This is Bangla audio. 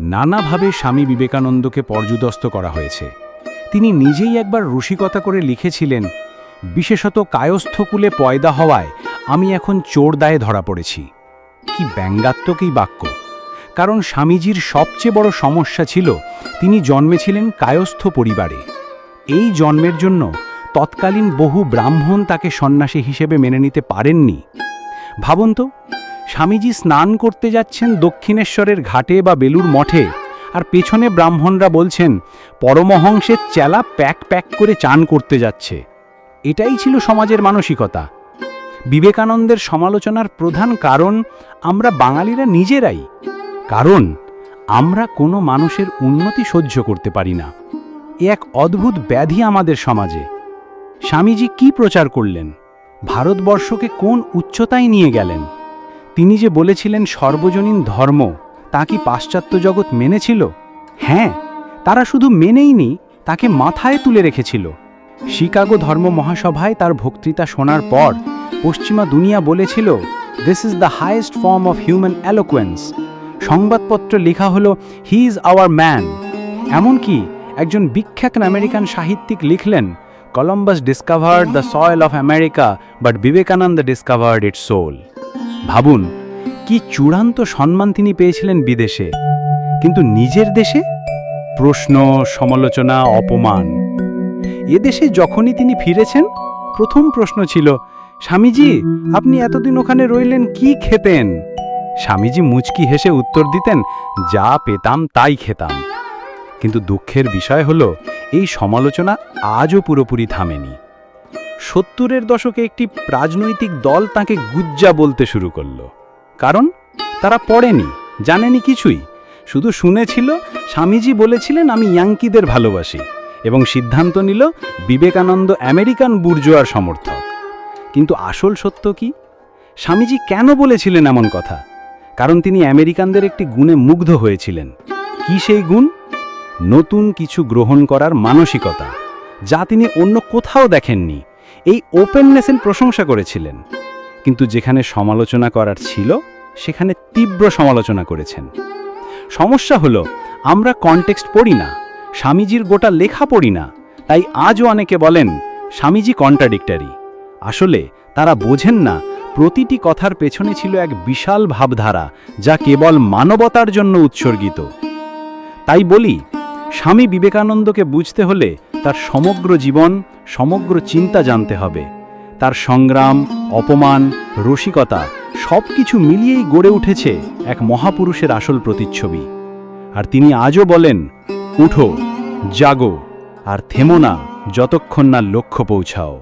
নানাভাবে স্বামী বিবেকানন্দকে পর্যুদস্ত করা হয়েছে। তিনি নিজেই একবার রসিকতা করে লিখেছিলেন, বিশেষত কায়স্থকুলে পয়দা হওয়ায় আমি এখন চোর দায়ে ধরা পড়েছি। কি ব্যঙ্গাত্মক এই বাক্য। কারণ স্বামীজির সবচেয়ে বড় সমস্যা ছিল, তিনি জন্মেছিলেন কায়স্থ পরিবারে। এই জন্মের জন্য তৎকালীন বহু ব্রাহ্মণ তাকে সন্ন্যাসী হিসেবে মেনে নিতে পারেননি। ভাবুন তো স্বামীজি স্নান করতে যাচ্ছেন দক্ষিণেশ্বরের ঘাটে বা বেলুর মঠে, আর পেছনে ব্রাহ্মণরা বলছেন, পরমহংসের চেলা প্যাক প্যাক করে চান করতে যাচ্ছে। এটাই ছিল সমাজের মানসিকতা। বিবেকানন্দের সমালোচনার প্রধান কারণ, আমরা বাঙালিরা নিজেরাই। কারণ, আমরা কোনো মানুষের উন্নতি সহ্য করতে পারি না। এ এক অদ্ভুত ব্যাধি আমাদের সমাজে। স্বামীজি কি প্রচার করলেন? ভারতবর্ষকে কোন উচ্চতায় নিয়ে গেলেন? তিনি যে বলেছিলেন সর্বজনীন ধর্ম, তা কি পাশ্চাত্য জগৎ মেনেছিল? হ্যাঁ তারা শুধু মেনেইনি তাকে মাথায় তুলে রেখেছিল। শিকাগো ধর্ম মহাসভায় তার বক্তৃতা শোনার পর পশ্চিমা দুনিয়া বলেছিল this is the highest form of human eloquence সংবাদপত্র লেখা হলো হি ইজ আওয়ার ম্যান এমনকি একজন বিখ্যাত আমেরিকান সাহিত্যিক লিখলেন Columbus discovered the soil of America but Vivekananda discovered its soul ভাবুন, কি চূড়ান্ত সম্মান তিনি পেয়েছিলেন বিদেশে। কিন্তু নিজের দেশে? প্রশ্ন, সমালোচনা, অপমান। এদেশে যখনই তিনি ফিরেছেন, প্রথম প্রশ্ন ছিল, স্বামীজি, আপনি এতদিন ওখানে রইলেন, কি খেতেন? স্বামীজি মুচকি হেসে উত্তর দিতেন, যা পেতাম, তাই খেতাম। কিন্তু দুঃখের বিষয় হলো, এই সমালোচনা আজও পুরোপুরি থামেনি। সত্তরের দশকে একটি রাজনৈতিক দল তাকে গুজ্জা বলতে শুরু করল। কারণ তারা পড়েনি, জানেনি কিছুই। শুধু শুনেছিল, স্বামীজি বলেছিলেন, আমি ইয়াঙ্কিদের ভালোবাসি। এবং সিদ্ধান্ত নিল, বিবেকানন্দ আমেরিকান বুর্জোয়ার সমর্থক। কিন্তু আসল সত্য কি? স্বামীজি কেন বলেছিলেন এমন কথা? কারণ তিনি আমেরিকানদের একটি গুণে মুগ্ধ হয়েছিলেন। কি সেই গুণ? নতুন কিছু গ্রহণ করার মানসিকতা, যা তিনি অন্য কোথাও দেখেননি। এই ওপেননেসের প্রশংসা করেছিলেন। কিন্তু যেখানে সমালোচনা করার ছিল, সেখানে তীব্র সমালোচনা করেছেন। সমস্যা হলো, আমরা কনটেক্সট পড়ি না, স্বামীজির গোটা লেখা পড়ি না, তাই আজও অনেকে বলেন, স্বামীজি কন্ট্রাডিক্টারি আসলে, তারা বোঝেন না, প্রতিটি কথার পেছনে ছিল এক বিশাল ভাবধারা, যা কেবল মানবতার জন্য উৎসর্গিত। তাই বলি, স্বামী বিবেকানন্দকে বুঝতে হলে তার সমগ্র জীবন, সমগ্র চিন্তা জানতে হবে। তার সংগ্রাম, অপমান, রসিকতা সব কিছু মিলিয়েই গড়ে উঠেছে এক মহাপুরুষের আসল প্রতিচ্ছবি। আর তিনি আজও বলেন, উঠো, জাগো, আর থেমো না, যতক্ষণ না লক্ষ্য পৌঁছাও।